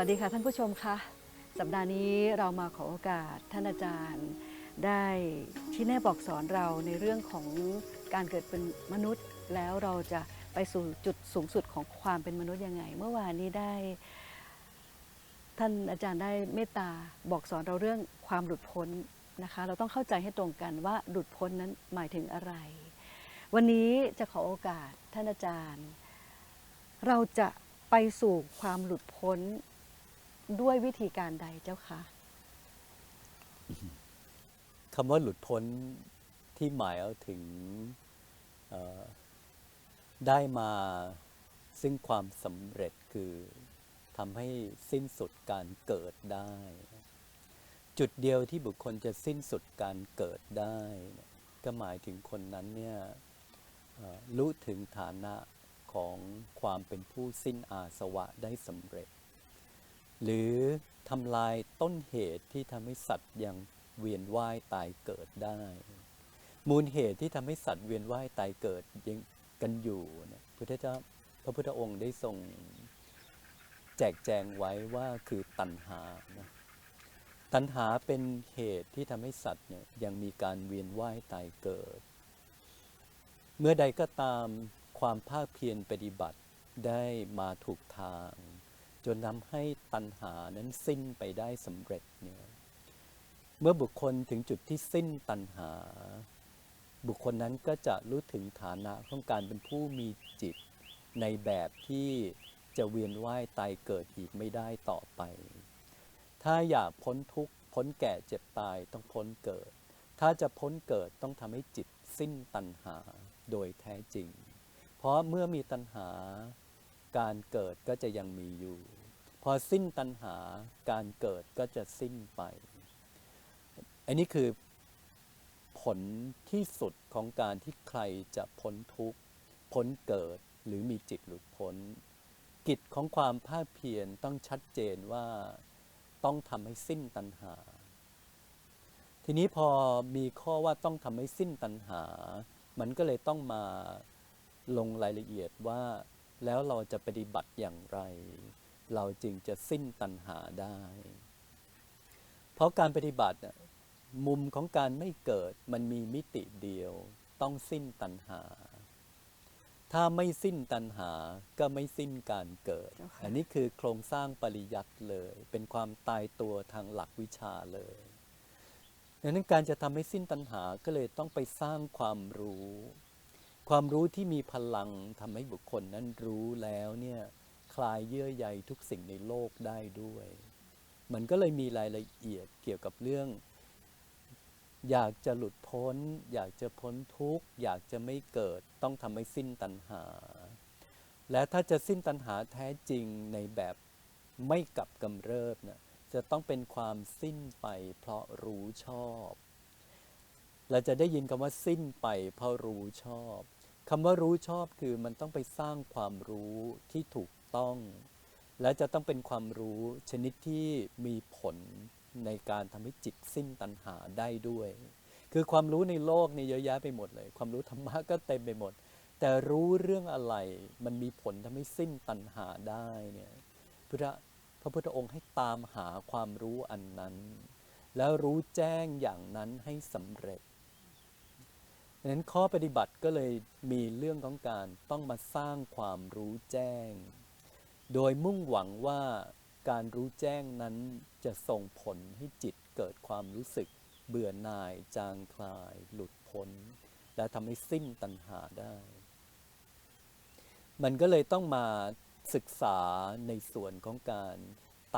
วัสดีค่ะท่านผู้ชมคะสัปดาห์นี้เรามาขอโอกาสท่านอาจารย์ ได้ที่แน่บอกสอนเราในเรื่องของการเกิดเป็นมนุษย์ แล้วเราจะไปสู่จุดสูงสุดของความเป็นมนุษย์ยังไง เมื่อวานนี้ได้ ท่านอาจารย์ได้เมตตาบอกสอนเราเรื่องความหลุดพ้นนะคะ เราต้องเข้าใจให้ตรงกันว่าหลุดพ้นนั้นหมายถึงอะไร วันนี้จะขอโอกาสท่านอาจารย์ เราจะไปสู่ความหลุดพ้น ด้วยวิธีการใดเจ้าคะคำว่าหลุดพ้นที่หมายเอาถึงได้มาซึ่งความสำเร็จคือทำให้สิ้นสุดการเกิดได้ จุดเดียวที่บุคคลจะสิ้นสุดการเกิดได้ ก็หมายถึงคนนั้นเนี่ยรู้ถึงฐานะของความเป็นผู้สิ้นอาสวะได้สำเร็จ หรือทำลายต้นเหตุที่ทำให้สัตว์ยังเวียนว่ายตายเกิดได้ มูลเหตุที่ทำให้สัตว์เวียนว่ายตายเกิดยังกันอยู่เนี่ยพุทธเจ้าพระพุทธองค์ได้ทรงแจกแจงไว้ว่าคือตัณหานะตัณหาเป็นเหตุที่ทำให้สัตว์เนี่ยยังมีการเวียนว่ายตายเกิด เมื่อใดก็ตามความภาคเพียรปฏิบัติได้มาถูกทาง จนทำให้ตัณหานั้นสิ้นไปได้สำเร็จเนี่ยเมื่อบุคคลถึงจุดที่สิ้นตัณหา บุคคลนั้นก็จะรู้ถึงฐานะของการเป็นผู้มีจิต ในแบบที่จะเวียนว่ายตายเกิดอีกไม่ได้ต่อไป ถ้าอยากพ้นทุกข์พ้นแก่เจ็บตายต้องพ้นเกิด ถ้าจะพ้นเกิดต้องทำให้จิตสิ้นตัณหาโดยแท้จริง เพราะเมื่อมีตัณหา การเกิดก็จะยังมีอยู่ พอสิ้นตัณหาการเกิดก็จะสิ้นไป อันนี้คือผลที่สุดของการที่ใครจะพ้นทุกข์พ้นเกิดหรือมีจิตหลุดพ้น กิจของความภาคเพียรต้องชัดเจนว่าต้องทำให้สิ้นตัณหา ทีนี้พอมีข้อว่าต้องทำให้สิ้นตัณหา มันก็เลยต้องมาลงรายละเอียดว่า แล้วเราจะปฏิบัติอย่างไร เราจึงจะสิ้นตัณหาได้ เพราะการปฏิบัติน่ะมุมของการไม่เกิดมันมีมิติเดียว ต้องสิ้นตัณหา ถ้าไม่สิ้นตัณหาก็ไม่สิ้นการเกิดเจ้าค่ะอันนี้คือโครงสร้างปริยัติเลย เป็นความตายตัวทางหลักวิชาเลยดังนั้นการจะทำให้สิ้นตัณหาก็เลยต้องไปสร้างความรู้ ความรู้ที่มีพลังทำให้บุคคลนั้นรู้แล้วเนี่ยคลายเยื่อใยทุกสิ่งในโลกได้ด้วย มันก็เลยมีรายละเอียดเกี่ยวกับเรื่อง อยากจะหลุดพ้น อยากจะพ้นทุกข์ อยากจะไม่เกิดต้องทำให้สิ้นตัณหา และถ้าจะสิ้นตัณหาแท้จริงในแบบไม่กลับกำเริบนะจะต้องเป็นความสิ้นไปเพราะรู้ชอบเราจะได้ยินคำว่าสิ้นไปเพราะรู้ชอบ คำว่ารู้ชอบคือมันต้องไปสร้างความรู้ที่ถูกต้อง และจะต้องเป็นความรู้ชนิดที่มีผลในการทำให้จิตสิ้นตัณหาได้ด้วย คือความรู้ในโลกนี่เยอะแยะไปหมดเลย ความรู้ธรรมะก็เต็มไปหมด แต่รู้เรื่องอะไรมันมีผลทำให้สิ้นตัณหาได้เนี่ยพระพระพุทธองค์ให้ตามหาความรู้อันนั้น แล้วรู้แจ้งอย่างนั้นให้สำเร็จ ดังนั้นข้อปฏิบัติก็เลยมีเรื่องของการต้องมาสร้างความรู้แจ้ง โดยมุ่งหวังว่าการรู้แจ้งนั้นจะส่งผลให้จิตเกิดความรู้สึก เบื่อหน่าย จางคลาย หลุดพ้น และทำให้สิ้นตัณหาได้ มันก็เลยต้องมาศึกษาในส่วนของการ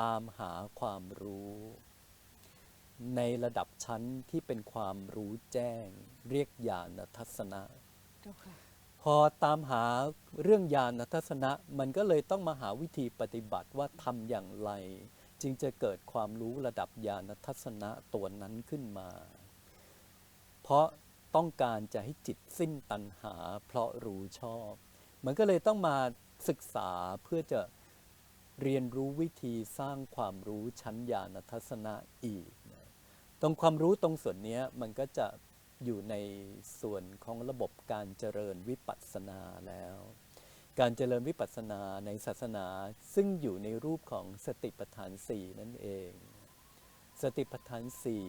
ตามหาความรู้ ในระดับชั้นที่เป็นความรู้แจ้ง เรียกญาณทัศนะเจ้าค่ะพอตามหาเรื่องญาณทัศนะ มันก็เลยต้องมาหาวิธีปฏิบัติว่าทำอย่างไร จึงจะเกิดความรู้ระดับญาณทัศนะตัวนั้นขึ้นมา เพราะต้องการจะให้จิตสิ้นตัณหา เพราะรู้ชอบ มันก็เลยต้องมาศึกษาเพื่อจะเรียนรู้วิธีสร้างความรู้ชั้นญาณทัศนะอีกนะ ตรงความรู้ตรงส่วนนี้มันก็จะอยู่ในส่วนของระบบการเจริญวิปัสสนาแล้ว การเจริญวิปัสสนาในศาสนาซึ่งอยู่ในรูปของสติปัฏฐานสี่นั่นเอง สติปัฏฐานสี่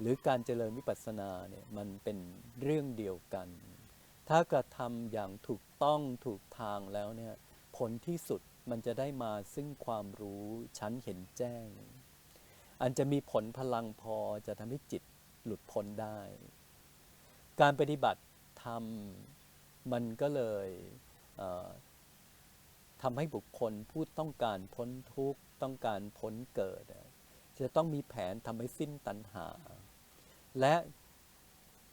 หรือการเจริญวิปัสสนาเนี่ยมันเป็นเรื่องเดียวกัน ถ้ากระทำอย่างถูกต้องถูกทางแล้วเนี่ยผลที่สุดมันจะได้มาซึ่งความรู้ชั้นเห็นแจ้ง อันจะมีผลพลังพอจะทำให้จิตหลุดพ้นได้ การปฏิบัติธรรมมันก็เลยเทำให้บุคคลผู้ต้องการพ้นทุกข์ต้องการพ้นเกิด จะต้องมีแผนทำให้สิ้นตัณหา และ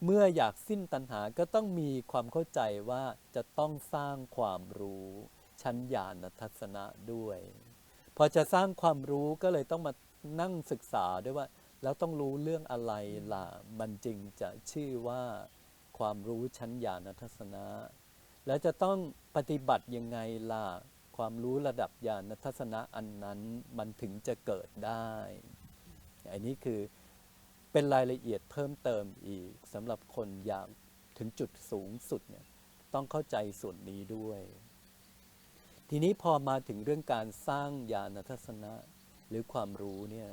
เมื่ออยากสิ้นตัณหาก็ต้องมีความเข้าใจว่าจะต้องสร้างความรู้ชั้นญาณทัศนะด้วย พอจะสร้างความรู้ก็เลยต้องมา นั่งศึกษาด้วยว่า แล้วต้องรู้เรื่องอะไรล่ะมันจึงจะชื่อว่าความรู้ชั้นญาณทัศนะ แล้วจะต้องปฏิบัติยังไงล่ะความรู้ระดับญาณทัศนะอันนั้นมันถึงจะเกิดได้อันนี้คือเป็นรายละเอียดเพิ่มเติมอีกสำหรับคนอยากถึงจุดสูงสุดเนี่ยต้องเข้าใจส่วนนี้ด้วย ทีนี้พอมาถึงเรื่องการสร้างญาณทัศนะ หรือความรู้เนี่ย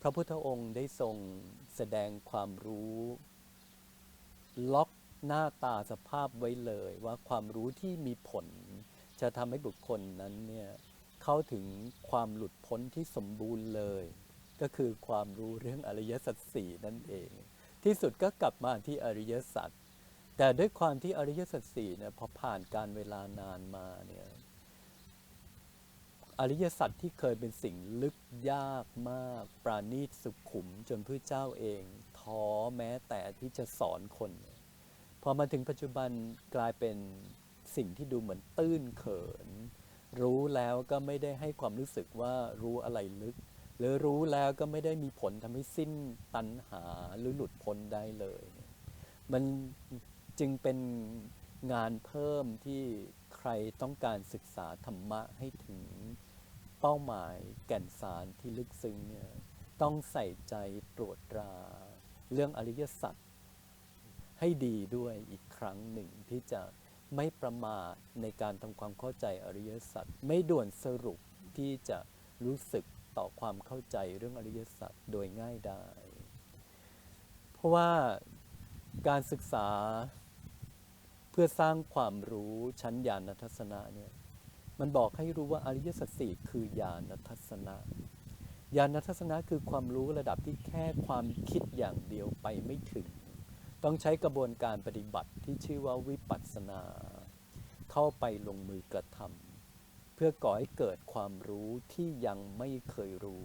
พระพุทธองค์ได้ทรงแสดงความรู้ ล็อกหน้าตาสภาพไว้เลยว่าความรู้ที่มีผล จะทำให้บุคคลนั้นเนี่ยเข้าถึงความหลุดพ้นที่สมบูรณ์เลย ก็คือความรู้เรื่องอริยสัจสี่นั่นเอง ที่สุดก็กลับมาที่อริยสัจแต่ด้วยความที่อริยสัจสี่เนี่ยพอผ่านการเวลานานมาเนี่ย อริยสัจที่เคยเป็นสิ่งลึกยากมาก ปราณีตสุขุมจนพระเจ้าเอง ท้อแม้แต่ที่จะสอนคน พอมาถึงปัจจุบันกลายเป็นสิ่งที่ดูเหมือนตื้นเขิน รู้แล้วก็ไม่ได้ให้ความรู้สึกว่ารู้อะไรลึก หรือรู้แล้วก็ไม่ได้มีผลทำให้สิ้นตัณหาหรือหลุดพ้นได้เลย มันจึงเป็นงานเพิ่มที่ใครต้องการศึกษาธรรมะให้ถึง เป้าหมายแก่นสารที่ลึกซึ้งเนี่ยต้องใส่ใจตรวจตรา เรื่องอริยสัจให้ดีด้วยอีกครั้งหนึ่งที่จะไม่ประมาทในการทำความเข้าใจอริยสัจไม่ด่วนสรุปที่จะรู้สึกต่อความเข้าใจเรื่องอริยสัจโดยง่ายได้ เพราะว่าการศึกษาเพื่อสร้างความรู้ชั้นญาณทัศนะเนี่ย มันบอกให้รู้ว่าอริยสัจสี่คือญาณทัศนะญาณทัศนะคือความรู้ระดับที่แค่ความคิดอย่างเดียวไปไม่ถึง ต้องใช้กระบวนการปฏิบัติที่ชื่อว่าวิปัสสนา เข้าไปลงมือกระทำเพื่อก่อให้เกิดความรู้ที่ยังไม่เคยรู้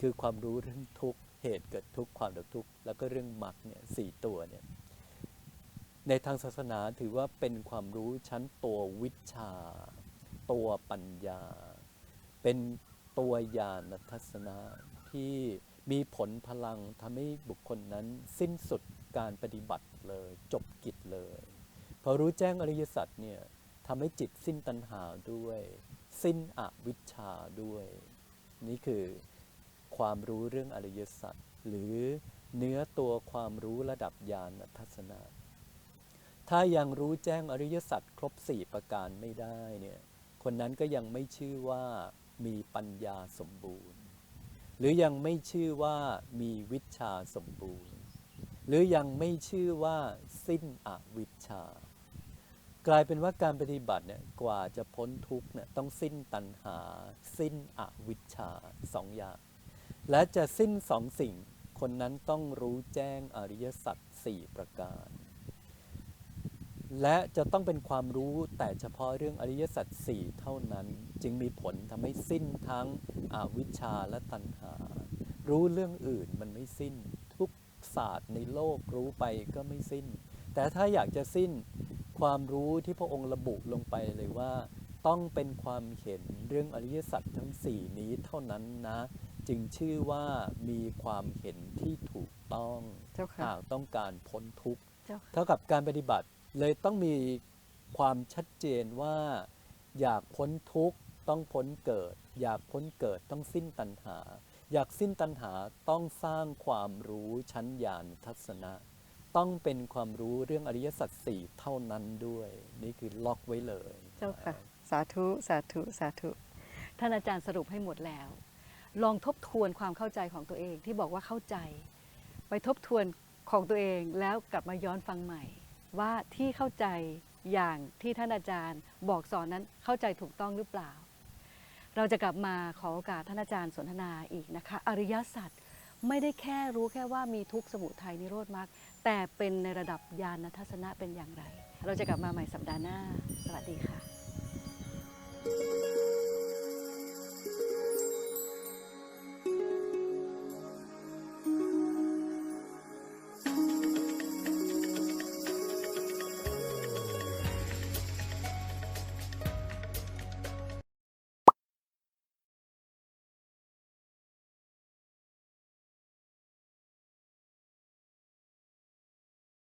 คือความรู้เรื่องทุกข์เหตุเกิดทุกข์ความดับทุกข์แล้วก็เรื่องมรรคเนี่ยสี่ตัวเนี่ยในทางศาสนาถือว่าเป็นความรู้ชั้นตัววิชา ตัวปัญญา เป็นตัวญาณทัศนะที่มีผลพลังทำให้บุคคลนั้นสิ้นสุดการปฏิบัติเลยจบกิจเลย พอรู้แจ้งอริยสัจเนี่ยทำให้จิตสิ้นตัณหาด้วย สิ้นอวิชชาด้วย นี่คือความรู้เรื่องอริยสัจหรือเนื้อตัวความรู้ระดับญาณทัศนะถ้ายังรู้แจ้งอริยสัจครบสี่ประการไม่ได้เนี่ย คนนั้นก็ยังไม่ชื่อว่ามีปัญญาสมบูรณ์ หรือยังไม่ชื่อว่ามีวิชาสมบูรณ์ หรือยังไม่ชื่อว่าสิ้นอวิชชา กลายเป็นว่าการปฏิบัติเนี่ยกว่าจะพ้นทุกเนี่ยต้องสิ้นตัณหา สิ้นอวิชชาสองอย่าง และจะสิ้นสองสิ่ง คนนั้นต้องรู้แจ้งอริยสัจสี่ประการ และจะต้องเป็นความรู้แต่เฉพาะเรื่องอริยสัจสี่เท่านั้น จึงมีผลทำให้สิ้นทั้งอวิชชาและตัณหา รู้เรื่องอื่นมันไม่สิ้น ทุกศาสตร์ในโลกรู้ไปก็ไม่สิ้น แต่ถ้าอยากจะสิ้นความรู้ที่พระองค์ระบุลงไปเลยว่า ต้องเป็นความเห็นเรื่องอริยสัจทั้งสี่นี้เท่านั้นนะ จึงชื่อว่ามีความเห็นที่ถูกต้องเจ้าค่ะหากต้องการพ้นทุกข์เจ้าค่ะเท่ากับการปฏิบัติ เลยต้องมีความชัดเจนว่า อยากพ้นทุกข์ต้องพ้นเกิด อยากพ้นเกิดต้องสิ้นตัณหา อยากสิ้นตัณหาต้องสร้างความรู้ชั้นญาณทัศนะ ต้องเป็นความรู้เรื่องอริยสัจสี่เท่านั้นด้วย นี่คือล็อกไว้เลย เจ้าค่ะ สาธุสาธุสาธุท่านอาจารย์สรุปให้หมดแล้ว ลองทบทวนความเข้าใจของตัวเองที่บอกว่าเข้าใจ ไปทบทวนของตัวเองแล้วกลับมาย้อนฟังใหม่ ว่าที่เข้าใจอย่างที่ท่านอาจารย์บอกสอนนั้นเข้าใจถูกต้องหรือเปล่า เราจะกลับมาขอโอกาสท่านอาจารย์สนทนาอีกนะคะ อริยสัจไม่ได้แค่รู้แค่ว่ามีทุกข์สมุทัยนิโรธมรรคแต่เป็นในระดับญาณทัศนะเป็นอย่างไร เราจะกลับมาใหม่สัปดาห์หน้า สวัสดีค่ะ